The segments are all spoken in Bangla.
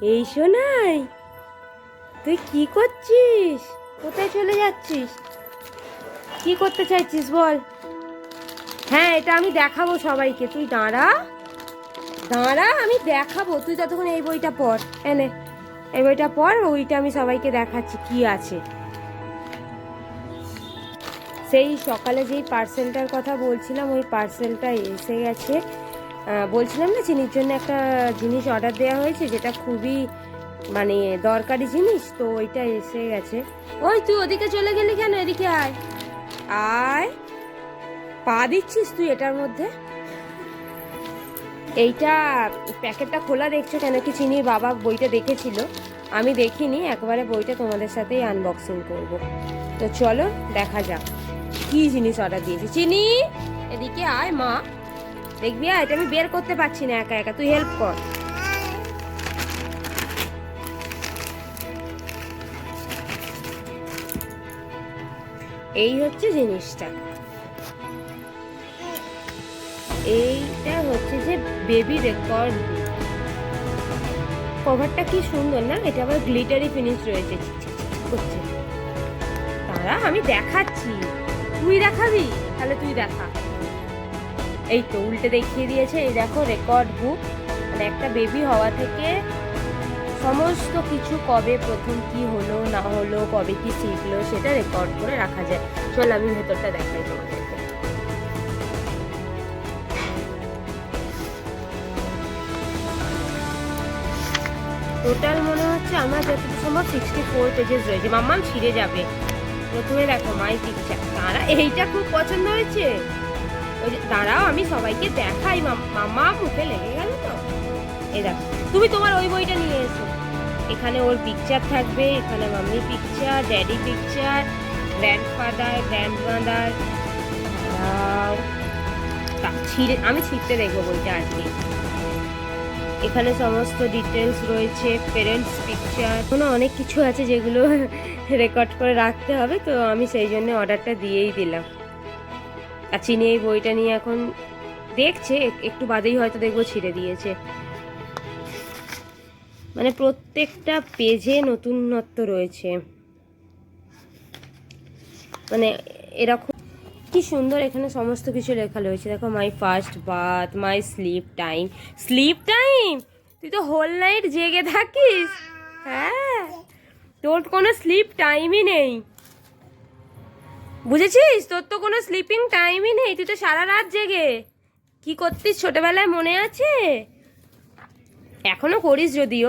এই শোনাই তুই কি করছিস? কোথায় চলে যাচ্ছিস? কি করতে চাইছিস বল? হ্যাঁ এটা আমি দেখাবো সবাইকে। তুই দাঁড়া। দাঁড়া, আমি দেখাবো। তুই ততক্ষণ এই বইটা পড়। এনে এই বইটা পড়, ওইটা আমি সবাইকে দেখাচ্ছি কি আছে। সেই সকালে যেই পার্সেলটার কথা বলছিলাম, ওই পার্সেলটা এসে গেছে। বলছিলাম না চিনির জন্য একটা জিনিস অর্ডার দেওয়া হয়েছে যেটা খুবই মানে দরকারি জিনিস তো ওইটা এসে গেছে। ওই তুই ওদিকে চলে গেলি কেন? এদিকে আয়। আয়। পা দিচ্ছিস তুই এটার মধ্যে? এইটা প্যাকেটটা খোলা দেখছ কেন? কি চিনির বাবা বইটা দেখেছিল। আমি দেখিনি একবারে বইটা তোমাদের সাথেই আনবক্সিং করব। তো চলো দেখা যাক। কি জিনিস অর্ডার দিয়েছি? চিনি? এদিকে আয় মা। দেখবি আয় এটা আমি বের করতে পারছি না একা একা, তুই হেল্প কর। এই হচ্ছে জিনিসটা। এইটা হচ্ছে যে বেবি রেকর্ড কভারটা কি সুন্দর, না? এটা আবার গ্লিটারি ফিনিশ রয়েছে। করছে। তারা আমি দেখাচ্ছি। তুই দেখাবি? তাহলে তুই দেখা। এই তো উল্টে দেখিয়ে দিয়েছে। এই দেখো রেকর্ড বুক মানে একটা বেবি হওয়া থেকে সমস্ত কিছু কবে, প্রথম কি হলো, না হলো, কবে কি শিখলো, সেটা রেকর্ড করে রাখা যায়। চল আমি ভেতরটা দেখাই তোমাদেরকে। টোটাল মনে হচ্ছে আমার যতটুকু সম্ভব সিক্সটি ফোর পেজেস রয়েছে। মাম্মাম, ছিঁড়ে যাবে। প্রথমে দেখো মাই পিকচার তারা, এইটা খুব পছন্দ হয়েছে? ওই দাঁড়াও, আমি সবাইকে দেখাই। মামা মুখে লেগে গেল তো। এ দেখো, তুমি তোমার ওই বইটা নিয়ে এসো। এখানে ওর পিকচার থাকবে, এখানে mummy picture daddy picture grandfather grandmother ছিঁড়ে, আমি ছিঁড়তে দেখব বইটা আজকে। এখানে সমস্ত ডিটেলস রয়েছে পেরেন্টস পিকচার কোনো অনেক কিছু আছে যেগুলো রেকর্ড করে রাখতে হবে, তো আমি সেই জন্য অর্ডারটা দিয়েই দিলাম। আর চিনি এই বইটা নিয়ে এখন দেখছে একটু বাদেই হয়তো দেখব, ছিঁড়ে দিয়েছে। মানে প্রত্যেকটা পেজে নতুনত্ব রয়েছে। মানে এরকম কি সুন্দর এখানে সমস্ত কিছু লেখা রয়েছে। দেখো my first bath my sleep time sleep time তুই তো হোল নাইট জেগে থাকিস। হ্যাঁ? তোর কোনো স্লিপ টাইমই নেই। বুঝেছিস? তোর তো কোনো স্লিপিং টাইমই নেই, তুই তো সারা রাত জেগে। কি করতিস ছোটবেলায়, মনে আছে? এখনও করিস যদিও।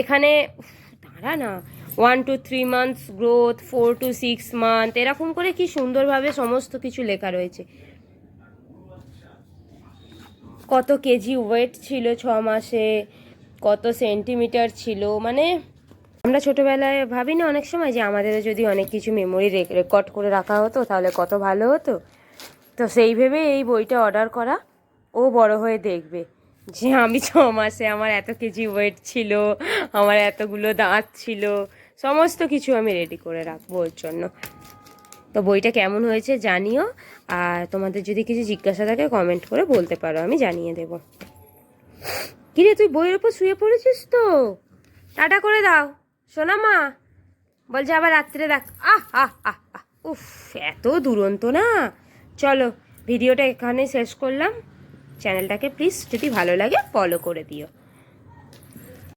এখানে দাঁড়া না। One two three months growth four to six month এরকম করে কি সুন্দরভাবে সমস্ত কিছু লেখা রয়েছে। কত কেজি ওয়েট ছিল ছ মাসে, কত সেন্টিমিটার ছিল মানে আমরা ছোটবেলায় ভাবি না অনেক সময় যে আমাদেরও যদি অনেক কিছু মেমোরি রেকর্ড করে রাখা হতো, তাহলে কত ভালো হতো। তো সেই ভেবে এই বইটা অর্ডার করা, ও বড় হয়ে দেখবে যে আমি ছ মাসে আমার এত কেজি ওয়েট ছিল, আমার এতগুলো দাঁত ছিল, সমস্ত কিছু আমি রেডি করে রাখব ওর জন্য। তো বইটা কেমন হয়েছে জানিও, আর তোমাদের যদি কিছু জিজ্ঞাসা থাকে কমেন্ট করে বলতে পারো, আমি জানিয়ে দেব। কিরে, তুই বইয়ের ওপর শুয়ে পড়েছিস তো? টাটা করে দাও। শোনা মা, বলছে আবার রাত্রে দেখ আহ আহ আহ উফ, এত দুরন্ত না। চলো, ভিডিওটা এখানে শেষ করলাম। চ্যানেলটাকে প্লিজ যদি ভালো লাগে ফলো করে দিও।